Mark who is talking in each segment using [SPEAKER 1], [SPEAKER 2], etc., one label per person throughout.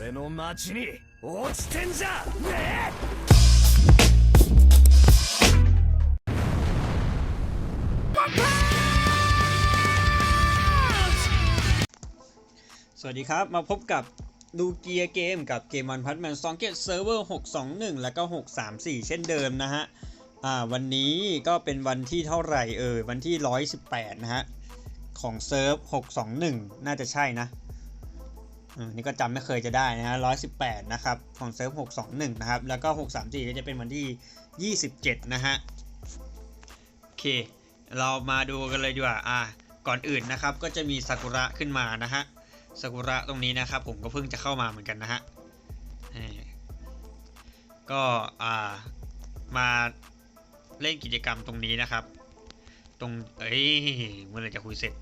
[SPEAKER 1] 俺の町に落ちてんじゃね
[SPEAKER 2] สวัสดีครับ มาพบกับดูเกียร์เกมกับเกมวันพัทแมนซองเกตเซิร์ฟเวอร์621 แล้วก็ 634 เช่นเดิมนะฮะ อ่า วันนี้ก็เป็นวันที่เท่าไหร่เอ่ยวันที่ 118 นะฮะ ของเซิร์ฟ 621 น่าจะใช่นะ อ่านี่ก็จำไม่เคยจะได้นะฮะ118นะครับ ของเซิร์ฟ621นะครับ แล้วก็634ก็จะเป็นวันที่27นะฮะ โอเค เรามาดูกันเลยดีกว่า อ่า ก่อนอื่นนะครับ ก็จะมีซากุระขึ้นมานะฮะ ซากุระตรงนี้นะครับ ผมก็เพิ่งจะเข้ามาเหมือนกันนะฮะ ก็อ่า มาเล่นกิจกรรมตรงนี้นะครับ ตรง เอ้ย เมื่อไรจะคุยเสร็จ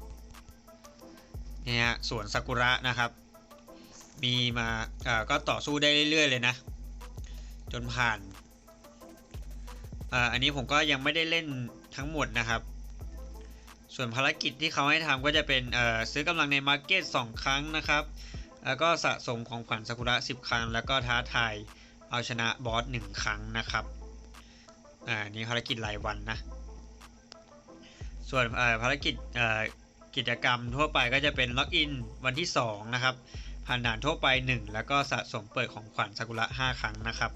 [SPEAKER 2] เนี่ยสวนซากุระนะครับ มีมาอ่าก็ต่อสู้ได้เรื่อยๆเลยนะ จนผ่านอ่าอันนี้ผมก็ยังไม่ได้เล่นทั้งหมดนะครับ ส่วนภารกิจที่เขาให้ทำก็จะเป็นเอ่อซื้อกำลังในมาร์เก็ต2ครั้งนะครับ แล้วก็สะสมของขวัญซากุระ 10 ครั้ง แล้วก็ท้าทายเอาชนะบอส 1 ครั้งนะครับอ่านี่ภารกิจรายวันนะ ส่วนภารกิจกิจกรรมทั่วไปก็จะเป็นล็อกอินวันที่ 2 นะครับ ผ่านด่านทั่วไป 1 แล้วก็สะสมเปิดของขวัญซากุระ5ครั้งนะครับ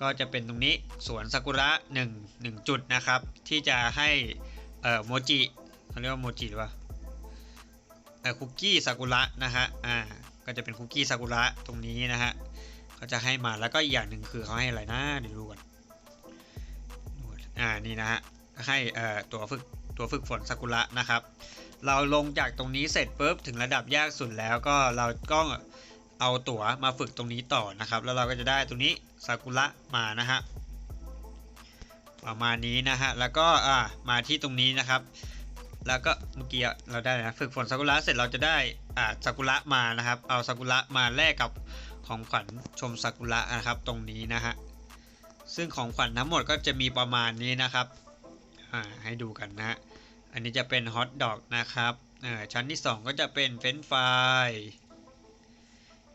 [SPEAKER 2] ก็จะเป็นตรงนี้สวนซากุระ1 1 จุดนะครับ ที่จะให้เอ่อโมจิเขาเรียกว่าโมจิหรือเปล่าเอ่อคุกกี้ซากุระนะฮะอ่าก็จะเป็นคุกกี้ซากุระตรงนี้นะฮะเขาจะให้มาแล้วก็อีกอย่างหนึ่งคือเขาให้อะไรนะเดี๋ยวดูก่อนดูก่อนอ่านี่นะฮะให้เอ่อตัวฝึก ตัวฝึกฝนซากุระนะครับ เราลงจากตรงนี้เสร็จปุ๊บถึงระดับยากสุดแล้วก็เราก็เอาตั๋วมาฝึกตรงนี้ต่อนะครับ แล้วเราก็จะได้ตัวนี้ซากุระมานะฮะประมาณนี้นะฮะแล้วก็อ่ามาที่ตรงนี้นะครับ แล้วก็เมื่อกี้เราได้นะฝึกฝนซากุระเสร็จเราจะได้อ่าซากุระมานะครับ เอาซากุระมาแลกกับของขวัญชมซากุระนะครับตรงนี้นะฮะซึ่งของขวัญทั้งหมดก็จะมีประมาณนี้นะครับ ให้ดูกันนะ อันนี้จะเป็นฮอทดอกนะครับชั้นที่ 2 ก็จะเป็นเฟรนฟราย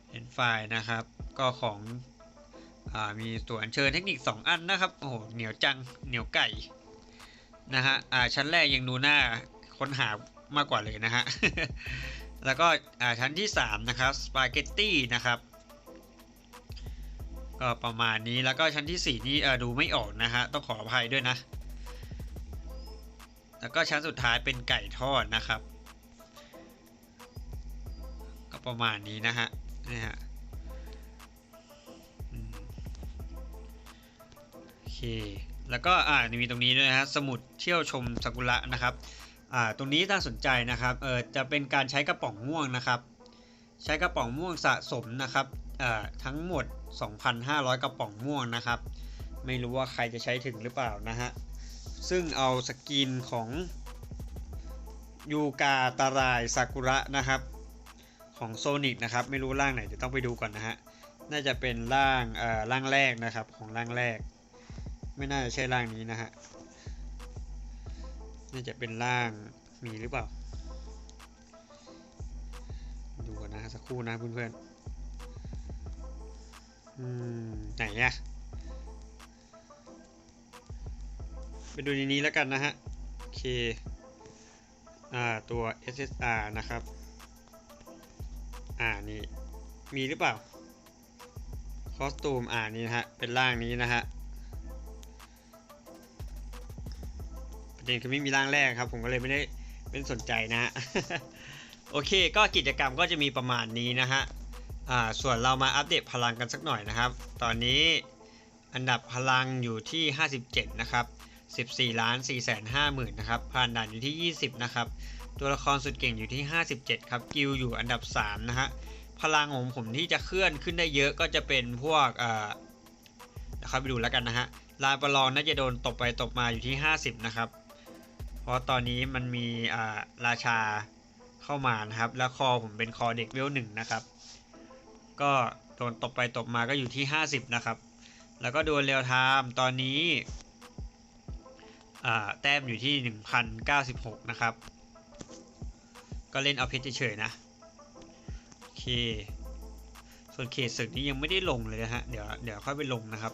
[SPEAKER 2] เฟรนฟรายนะครับ ก็ของอมีตัวอัญเชิญเทคนิค 2 อันนะครับ โอ้โห เหนียวจัง เหนียวไก่ นะฮะชั้นแรกยังดูหน้าค้นหามากกว่าเลยนะฮะ แล้วก็ชั้นที่ 3 นะครับ สปาเกตตี้นะครับก็ประมาณนี้แล้วก็ชั้นที่ 4 นี่ดูไม่ออกนะฮะ ต้องขออภัยด้วยนะ แล้วก็ชั้นสุดท้ายเป็นไก่ทอดนะครับ ก็ประมาณนี้นะฮะนี่ฮะโอเคแล้วก็อ่ามีตรงนี้ด้วยนะฮะสมุดเที่ยวชมซากุระนะครับอ่าตรงนี้น่าสนใจนะครับเออจะเป็นการใช้กระป๋องม่วงนะครับ ใช้กระป๋องม่วงสะสมนะครับอ่าทั้งหมด 2,500 กระป๋องม่วงนะครับ ไม่รู้ว่าใครจะใช้ถึงหรือเปล่านะฮะ ซึ่งเอาสกินของยูกาตารายซากุระนะครับ ของโซนิกนะครับ ไม่รู้ร่างไหนเดี๋ยวต้องไปดูก่อนนะฮะ น่าจะเป็นร่างเอ่อร่างแรกนะครับของร่างแรก ไม่น่าจะใช่ร่างนี้นะฮะ น่าจะเป็นร่างมีหรือเปล่า ดูก่อนนะสักครู่นะเพื่อนๆ อืม ไหนอะ ไปดูในนี้แล้วกันนะฮะ โอเค อ่า ตัว SSR นะครับ อ่า นี่ มีหรือเปล่า คอสตูม อ่า นี่นะฮะ เป็นร่างนี้นะฮะประเด็นคือไม่มีร่างแรกครับ ผมก็เลยไม่ได้เป็นสนใจนะฮะ โอเค ก็กิจกรรมก็จะมีประมาณนี้นะฮะ อ่า ส่วนเรามาอัปเดตพลังกันสักหน่อยนะครับ ตอนนี้อันดับพลังอยู่ที่ 57 นะครับ 14ล้าน4แสน5หมื่นนะครับ ผ่านด่านอยู่ที่ 20 นะครับ ตัวละครสุดเก่งอยู่ที่ 57 ครับ กิลอยู่อันดับ 3 นะฮะ พลังของผมที่จะเคลื่อนขึ้นได้เยอะก็จะเป็นพวกอ่าเดี๋ยวเข้าไปดูแล้วกันนะฮะ ลานประลองน่าจะโดนตบไปตบมาอยู่ที่ 50 นะครับ เพราะตอนนี้มันมีอ่าราชาเข้ามานะครับ แล้วคอผมเป็นคอเด็กเวลหนึ่งนะครับ ก็โดนตบไปตบมาก็อยู่ที่ 50 นะครับ แล้วก็ดนเรียวไทม์ตอนนี้ แต้มอยู่ที่ 1096 นะครับ ก็เล่นเอาเพชรเฉยๆนะ โอเค ส่วนเขตศึกนี้ยังไม่ได้ลงเลยนะฮะ เดี๋ยวเดี๋ยวค่อยไปลงนะครับ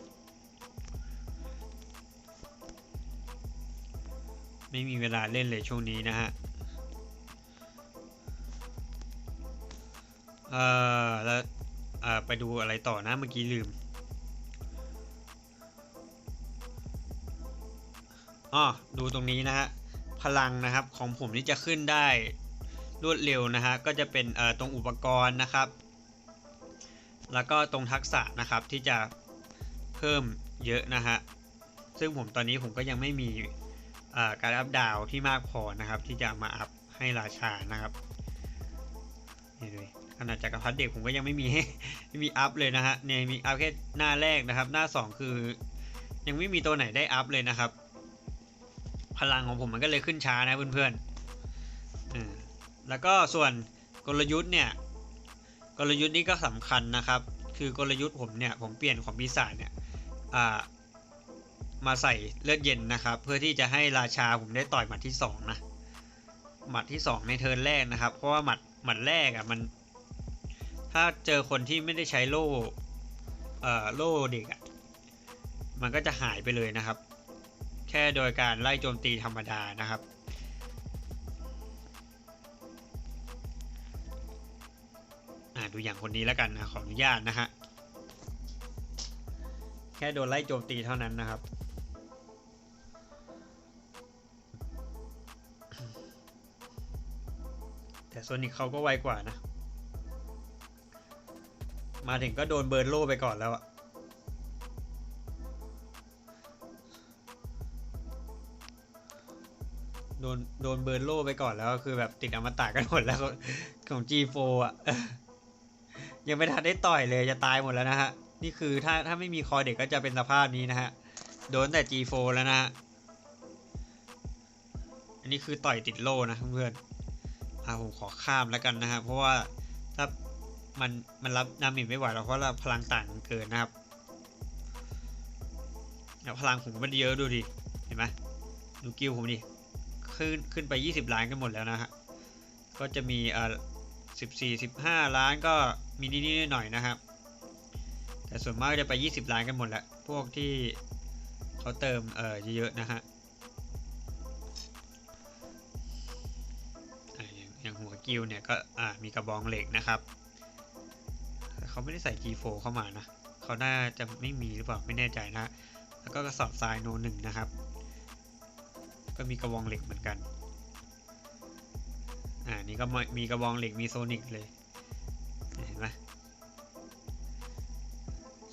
[SPEAKER 2] ไม่มีเวลาเล่นเลยช่วงนี้นะฮะ เอ่อ แล้วเอ่อไปดูอะไรต่อนะเมื่อกี้ลืม อ๋อดูตรงนี้นะฮะพลังนะครับของผมนี่จะขึ้นได้รวดเร็วนะฮะก็จะเป็นเอ่อตรงอุปกรณ์นะครับ แล้วก็ตรงทักษะนะครับที่จะเพิ่มเยอะนะฮะซึ่งผมตอนนี้ผมก็ยังไม่มีการอัพดาวที่มากพอนะครับ ที่จะมาอัพให้ราชานะครับนี่เลยขนาดจักรพรรดิเด็กผมก็ยังไม่มีไม่มีอัพเลยนะฮะเนี่ยมีอัพแค่หน้าแรกนะครับ หน้า 2 คือ ยังไม่มีตัวไหนได้อัพเลยนะครับ พลังของผมมันก็เลยขึ้นช้านะเพื่อนๆแล้วก็ส่วนกลยุทธ์เนี่ยกลยุทธ์นี้ก็สำคัญนะครับ คือกลยุทธ์ผมเนี่ยผมเปลี่ยนของปีศาจเนี่ยมาใส่เลือดเย็นนะครับ เพื่อที่จะให้ราชาผมได้ต่อยหมัดที่สองนะหมัดที่สองในเทิร์นแรกนะครับ เพราะว่าหมัดหมัดแรกอะ่ะมันถ้าเจอคนที่ไม่ได้ใช้โล่เออโล่เด็กอะ่ะมันก็จะหายไปเลยนะครับ แค่โดยการไล่โจมตีธรรมดานะครับ ดูอย่างคนนี้แล้วกันนะ ขออนุญาตนะฮะ แค่โดนไล่โจมตีเท่านั้นนะครับแต่โซนิกเขาก็ไวกว่านะ มาถึงก็โดนเบิร์นโล่ไปก่อนแล้วอะ โดนเบิร์นโล่ไปก่อนแล้วคือแบบติดอมตะกันหมดแล้วของ G4 อะ ยังไม่ทันได้ต่อยเลยจะตายหมดแล้วนะฮะ นี่คือถ้าถ้าไม่มีคอเด็กก็จะเป็นสภาพนี้นะฮะ โดนแต่ G4 แล้วนะฮะ อันนี้คือต่อยติดโล่นะเพื่อนอ่าผมขอข้ามแล้วกันนะฮะ เพราะว่าถ้ามันมันรับนามิดไม่ไหวหรอกเพราะเราพลังต่างกันเกินนะครับแล้วพลังผมไม่ได้เยอะดูดิ เห็นไหมดูกิลผมดิ ขึ้นขึ้นไป 20 ล้านกันหมดแล้วนะฮะ ก็จะมีเอ่อ14 15 ล้านก็มีนิดๆหน่อยๆนะครับ แต่ส่วนมากจะไป 20 ล้านกันหมดแล้ว พวกที่เขาเติมเอ่อเยอะๆนะฮะอย่างหัวกิลเนี่ยก็อ่ามีกระบองเหล็กนะครับเขาไม่ได้ใส่ G4 เข้ามานะ เขาน่าจะไม่มีหรือเปล่าไม่แน่ใจนะ แล้วก็กระสอบทรายโนหนึ่งนะครับ ก็มีกระบองเหล็กเหมือนกัน อ่า นี่ก็มีกระบองเหล็กมีโซนิกเลย เห็นไหม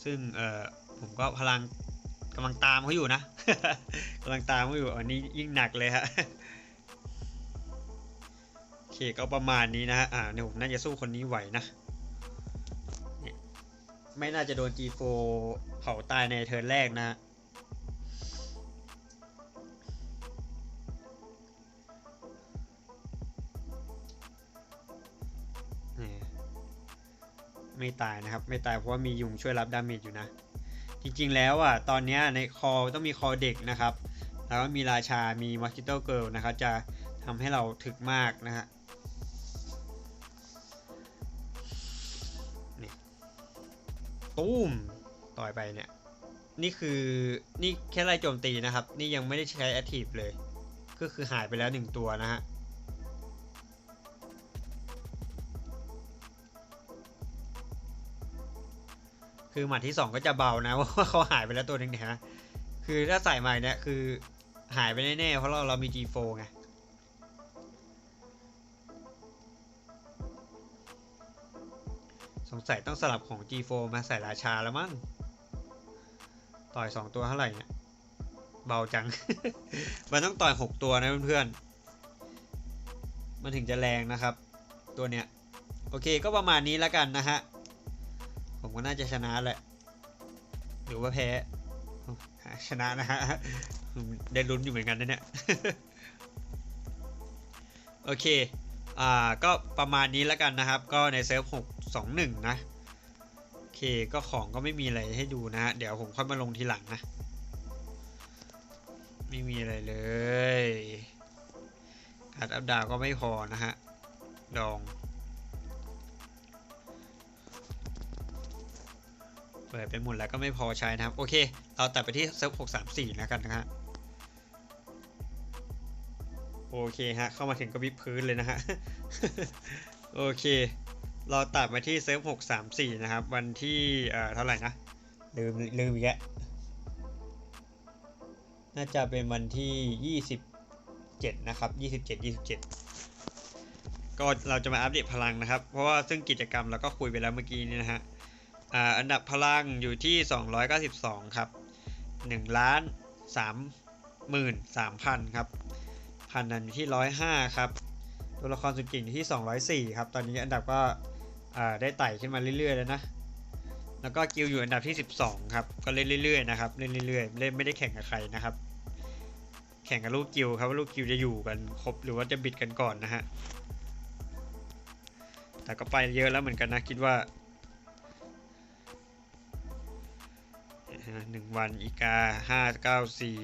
[SPEAKER 2] ซึ่ง เอ่อ ผมก็พลังกำลังตามเขาอยู่นะกำลังตามเขาอยู่อันนี้ยิ่งหนักเลยฮะโอเคก็ประมาณนี้นะฮะ อ่าเนี่ยผมน่าจะสู้คนนี้ไหวนะเนี่ยไม่น่าจะโดน G4 เผาตายในเทิร์นแรกนะ ไม่ตายนะครับ ไม่ตายเพราะว่ามียุงช่วยรับดาเมจอยู่นะ จริงๆแล้วอะตอนเนี้ยในคอต้องมีคอเด็กนะครับ แล้วก็มีราชา มีมอสกิโตเกิลนะครับ จะทำให้เราถึกมากนะฮะนี่ตุ้มต่อยไปเนี่ย นี่คือนี่แค่ไล่โจมตีนะครับ นี่ยังไม่ได้ใช้แอคทีฟเลย ก็คือหายไปแล้วหนึ่งตัวนะฮะ คือหมัดที่สองก็จะเบานะว่าเขาหายไปแล้วตัวหนึงเนี่ยนะคือถ้าใส่ใหม่เนี่ยคือหายไปแน่ๆเพราะเราเรามี G4 ไงสงสัยต้องสลับของ G4 มาใส่ราชาแล้วมั้งต่อยสองตัวเท่าไหร่เนี่ยเบาจัง มันต้องต่อยหกตัวนะเพื่อนๆ มันถึงจะแรงนะครับ ตัวเนี้ย โอเคก็ประมาณนี้แล้วกันนะฮะ ผมก็น่าจะชนะแหละ หรือว่าแพ้ ชนะนะฮะ ได้ลุ้นอยู่เหมือนกันนะเนี่ย โอเค อ่า ก็ประมาณนี้แล้วกันนะครับ ก็ในเซิร์ฟ621นะ โอเค ก็ของก็ไม่มีอะไรให้ดูนะฮะ เดี๋ยวผมค่อยมาลงทีหลังนะ ไม่มีอะไรเลยการดอัพดาวก็ไม่พอนะฮะ ดอง ปิดไปหมดแล้วก็ไม่พอใช้นะครับ โอเค เราตัดไปที่เซิร์ฟ634 แล้วกันนะฮะโอเคฮะ เข้ามาถึงก็วิพื้นเลยนะฮะ โอเค เราตัดมาที่เซิร์ฟ634 นะครับ วันที่เอ่อเท่าไหร่นะ ลืมลืมอีกแล้วน่าจะเป็นวันที่ 27 นะครับ 27 27 ก็เราจะมาอัปเดตพลังนะครับ เพราะว่าซึ่งกิจกรรมเราก็คุยไปแล้วเมื่อกี้นี้นะฮะ อันดับพลังอยู่ที่ 292 ครับ1ล้าน3หมื่น3,000 ครับพันนันอยู่ที่ 105 ครับ ตัวละครสุดเก่งอยู่ที่ 204 ครับ ตอนนี้อันดับก็ได้ไต่ขึ้นมาเรื่อยๆแล้วนะ แล้วก็กิลอยู่อันดับที่ 12 ครับ ก็เล่นเรื่อยๆนะครับ เล่นเรื่อยๆ เล่นไม่ได้แข่งกับใครนะครับ แข่งกับลูกกิลครับว่าลูกกิลจะอยู่กันครบหรือว่าจะบิดกันก่อนนะฮะ แต่ก็ไปเยอะแล้วเหมือนกันนะคิดว่า หนึ่งวันอีกาห้าเก้าสี่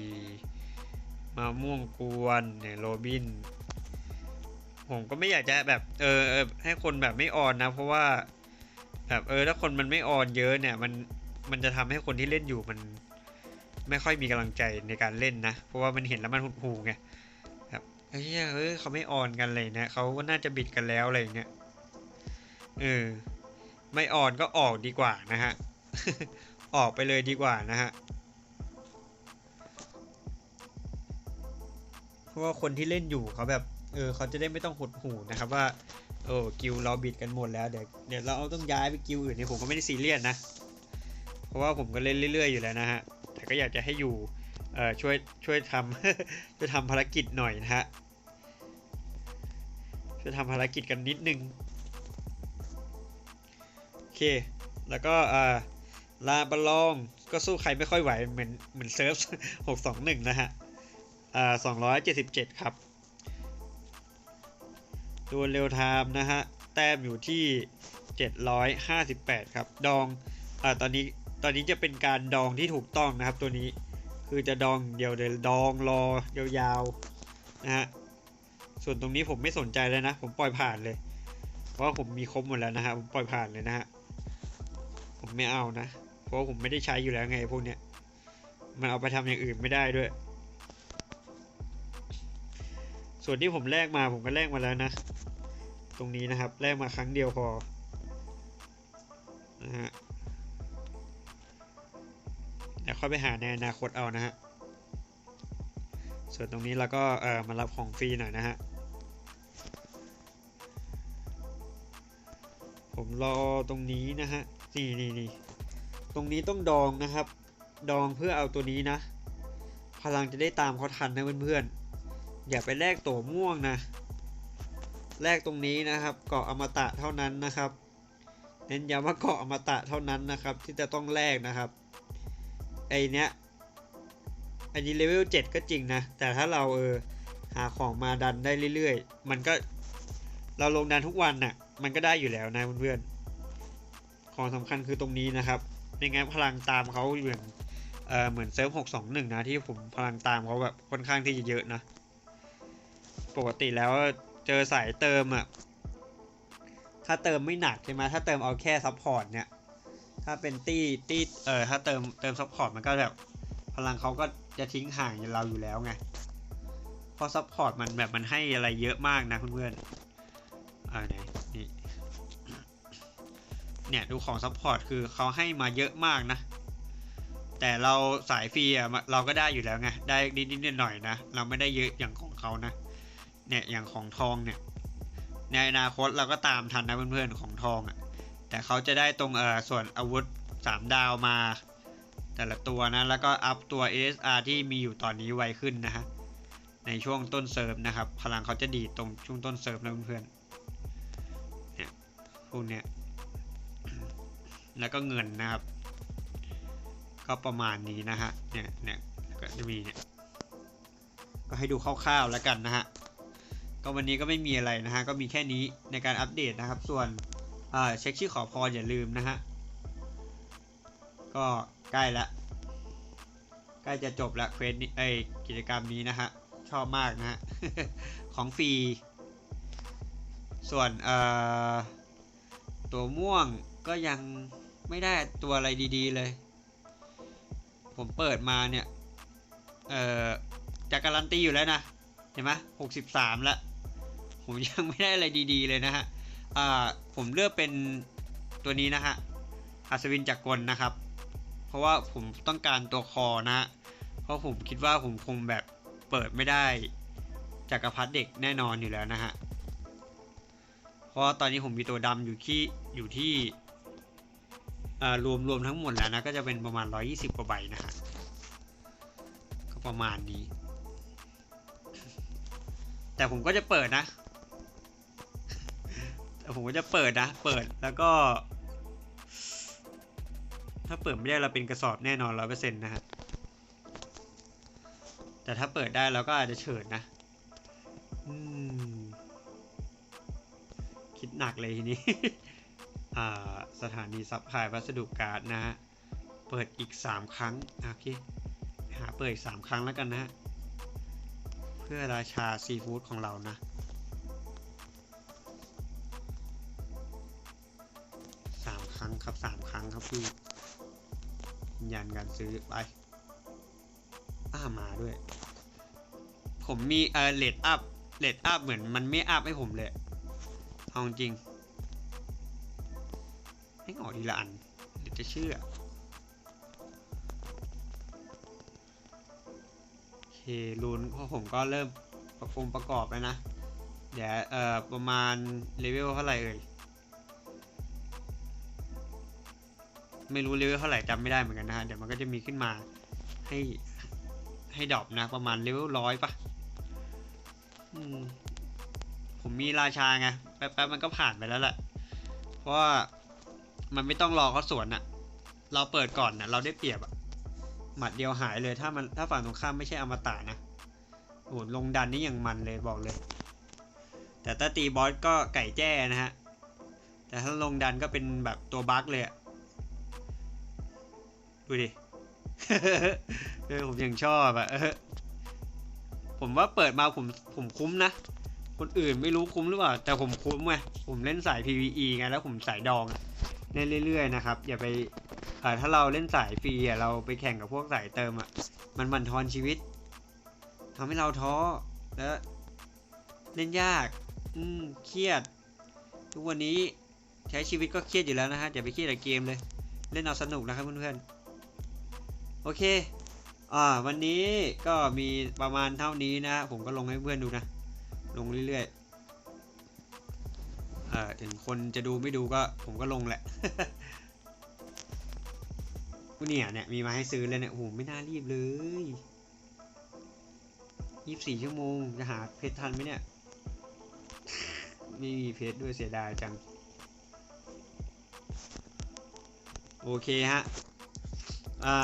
[SPEAKER 2] มาม่วงกวนเนี่ยโรบิน ผมก็ไม่อยากจะแบบเออเออให้คนแบบไม่ออนนะ เพราะว่าแบบเออถ้าคนมันไม่ออนเยอะเนี่ย มันมันจะทำให้คนที่เล่นอยู่มัน ไม่ค่อยมีกำลังใจในการเล่นนะ เพราะว่ามันเห็นแล้วมันหดหูไงแบบเฮ้ยเฮ้ยเขาไม่ออนกันเลยนะเขาก็น่าจะบิดกันแล้วอะไรเงี้ยเออไม่ออนก็ออกดีกว่านะฮะ ออกไปเลยดีกว่านะฮะเพราะว่าคนที่เล่นอยู่เขาแบบเออเขาจะได้ไม่ต้องหดหูนะครับว่าโอ้กิลเราบิดกันหมดแล้วเดี๋ยวเดี๋ยวเราต้องย้ายไปกิลอื่นเนี่ยผมก็ไม่ได้ซีเรียสนะ เพราะว่าผมก็เล่นเรื่อย ๆ อยู่แล้วนะฮะแต่ก็อยากจะให้อยู่เอ่อช่วยช่วยทำช่วยทำภารกิจหน่อยนะฮะช่วยทำภารกิจกันนิดนึงโอเค แล้วก็อ่า ลาบาลองก็สู้ใครไม่ค่อยไหวเหมือนเหมือนเซิร์ฟ621นะฮะอ่า277ครับตัวเร็วไทม์นะฮะ แต้มอยู่ที่ 758 ครับ ดองอ่าตอนนี้ ตอนนี้จะเป็นการดองที่ถูกต้องนะครับ ตัวนี้ คือจะดองเดียวเดียวดองรอยาวๆนะฮะ ส่วนตรงนี้ผมไม่สนใจเลยนะ ผมปล่อยผ่านเลย เพราะผมมีครบหมดแล้วนะฮะ ผมปล่อยผ่านเลยนะฮะ ผมไม่เอานะ ราะผมไม่ได้ใช้อยู่แล้วไงพวกเนี้ย มันเอาไปทำอย่างอื่นไม่ได้ด้วย ส่วนที่ผมแลกมาผมก็แลกมาแล้วนะ ตรงนี้นะครับแลกมาครั้งเดียวพอนะฮะเดี๋ยวค่อยไปหาในอนาคตเอานะฮะ ส่วนตรงนี้เราก็เออมารับของฟรีหน่อยนะฮะ ผมรอตรงนี้นะฮะ นี่นี่นี่ ตรงนี้ต้องดองนะครับ ดองเพื่อเอาตัวนี้นะ พลังจะได้ตามเขาทันนะเพื่อนๆ อย่าไปแลกตัวม่วงนะแลกตรงนี้นะครับเกาะอมตะเท่านั้นนะครับ เน้นย้ำว่าเกาะอมตะเท่านั้นนะครับ ที่จะต้องแลกนะครับไอเนี้ยอันนี้เลเวล7ก็จริงนะ แต่ถ้าเราเออหาของมาดันได้เรื่อยๆ มันก็เราลงดันทุกวันน่ะ มันก็ได้อยู่แล้วนะเพื่อนๆ ของสำคัญคือตรงนี้นะครับ ไม่งั้นพลังตามเขาเหมือนเออเหมือนเซิร์ฟ621นะที่ผมพลังตามเขาแบบค่อนข้างที่จะเยอะนะ ปกติแล้วเจอสายเติมอะถ้าเติมไม่หนักใช่ไหมถ้าเติมเอาแค่ซัพพอร์ตเนี่ย ถ้าเป็นตี้ตี้เออถ้าเติมเติมซัพพอร์ตมันก็แบบพลังเขาก็จะทิ้งห่างเราอยู่แล้วไงเพราะซัพพอร์ตมันแบบมันให้อะไรเยอะมากนะเพื่อนๆอ่าไหนนี่ เนี่ยดูของซัพพอร์ตคือเขาให้มาเยอะมากนะ แต่เราสายฟรีอะเราก็ได้อยู่แล้วไง ได้นิดๆหน่อยๆนะ เราไม่ได้เยอะอย่างของเขานะ เนี่ยอย่างของทองเนี่ย ในอนาคตเราก็ตามทันนะเพื่อนๆของทองอะ แต่เขาจะได้ตรงเอ่อส่วนอาวุธ 3 ดาวมา แต่ละตัวนะ แล้วก็อัพตัว SR ที่มีอยู่ตอนนี้ไวขึ้นนะฮะ ในช่วงต้นเซิร์ฟนะครับ พลังเขาจะดีตรงช่วงต้นเซิร์ฟนะเพื่อนๆ เนี่ยพวกเนี้ย แล้วก็เงินนะครับ ก็ประมาณนี้นะฮะเนี่ยเนี่ยก็จะมีเนี่ยก็ให้ดูคร่าวๆแล้วกันนะฮะก็วันนี้ก็ไม่มีอะไรนะฮะก็มีแค่นี้ในการอัปเดตนะครับ ส่วนเช็คชื่อขอพรอย่าลืมนะฮะก็ใกล้ละใกล้จะจบละเควสนี้ไอกิจกรรมนี้นะฮะชอบมากนะฮะของฟรีส่วนตัวม่วงก็ยัง ไม่ได้ตัวอะไรดีๆเลย ผมเปิดมาเนี่ย เอ่อจะการันตีอยู่แล้วนะ เห็นไหมหกสิบสามแล้วผมยังไม่ได้อะไรดีๆเลยนะฮะ อ่า ผมเลือกเป็นตัวนี้นะฮะ อัศวินจักรกลนะครับ เพราะว่าผมต้องการตัวคอนะ เพราะผมคิดว่าผมคงแบบเปิดไม่ได้จักรพรรดิเด็กแน่นอนอยู่แล้วนะฮะ เพราะตอนนี้ผมมีตัวดำอยู่ที่อยู่ที่ รวมรวมทั้งหมดแล้วนะก็จะเป็นประมาณ 120 กว่าใบนะฮะก็ประมาณนี้ แต่ผมก็จะเปิดนะ แต่ผมก็จะเปิดนะ เปิดแล้วก็ ถ้าเปิดไม่ได้เราเป็นกระสอบแน่นอนร้อยเปอร์เซ็นต์นะฮะแต่ถ้าเปิดได้เราก็อาจจะเฉิดนะคิดหนักเลยทีนี้ สถานีซัพพลายวัสดุการ์ดนะฮะ เปิดอีก 3 ครั้งอะโอเค หาเปิดอีก 3 ครั้งแล้วกันนะฮะ เพื่อราชาซีฟู้ดของเรานะสามครั้งครับสามครั้งครับพี่ยืนยันการซื้อไปอ้ามาด้วย ผมมีเออเลดอัพเลดอัพเหมือนมันไม่อัพให้ผมเลยเอาจริง ให้ออกทีละอันเดี๋ยวจะเชื่อโอเครุนเพราะผมก็เริ่มประกงประกอบแล้วนะ เดี๋ยวเอ่อประมาณเลเวลเท่าไหร่เอ่ยไม่รู้เลเวลเท่าไหร่จำไม่ได้เหมือนกันนะฮะเดี๋ยวมันก็จะมีขึ้นมาให้ให้ดรอปนะ ประมาณเลเวลร้อยปะผมมีราชาไงแป๊บๆมันก็ผ่านไปแล้วแหละเพราะว่า มันไม่ต้องรอเขาสวนอะเราเปิดก่อนนะเราได้เปรียบอะหมัดเดียวหายเลยถ้ามันถ้าฝั่งตรงข้ามไม่ใช่อมตะนะโอ้ลงดันนี่อย่างมันเลยบอกเลย แต่ถ้าตีบอสก็ไก่แจ้นะฮะ แต่ถ้าลงดันก็เป็นแบบตัวบั๊กเลยอะดูดิเออผมยังชอบอะผมว่าเปิดมาผมผมคุ้มนะ คนอื่นไม่รู้คุ้มหรือเปล่า แต่ผมคุ้มไงผมเล่นสาย PVE ไงแล้วผมสายดองอะ เล่นเรื่อยๆนะครับ อย่าไปถ้าเราเล่นสายฟรีเราไปแข่งกับพวกสายเติมอะมันบั่นทอนชีวิตทำให้เราท้อแล้วเล่นยาก อืมเครียด ทุกวันนี้ใช้ชีวิตก็เครียดอยู่แล้วนะฮะอย่าไปเครียดกับเกมเลย เล่นเอาสนุกนะครับเพื่อนๆโอเคอ่าวันนี้ก็มีประมาณเท่านี้นะ ผมก็ลงให้เพื่อนดูนะ ลงเรื่อยๆ อ่าถึงคนจะดูไม่ดูก็ผมก็ลงแหละเนี่ยเนี่ยมีมาให้ซื้อเลยเนี่ยโอ้โหไม่น่ารีบเลยยี่สิบสี่ชั่วโมงจะหาเพชรทันไหมเนี่ยไม่มีเพชรด้วยเสียดายจัง โอเคฮะ อ่า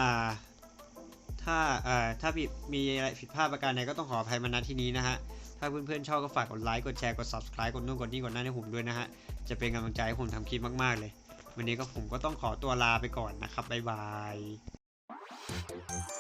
[SPEAKER 2] ถ้าอ่อถ้าผิดมีอะไรผิดพลาดประการใดก็ต้องขออภัยมาณที่นี้นะฮะ ถ้าเพื่อนๆชอบก็ฝากกดไลค์ กดแชร์ กด subscribe กดนู่นกดนี่กดนั่นให้ผมด้วยนะฮะ จะเป็นกำลังใจให้ผมทำคลิปมากๆเลย วันนี้ก็ผมก็ต้องขอตัวลาไปก่อนนะครับ บ๊ายบาย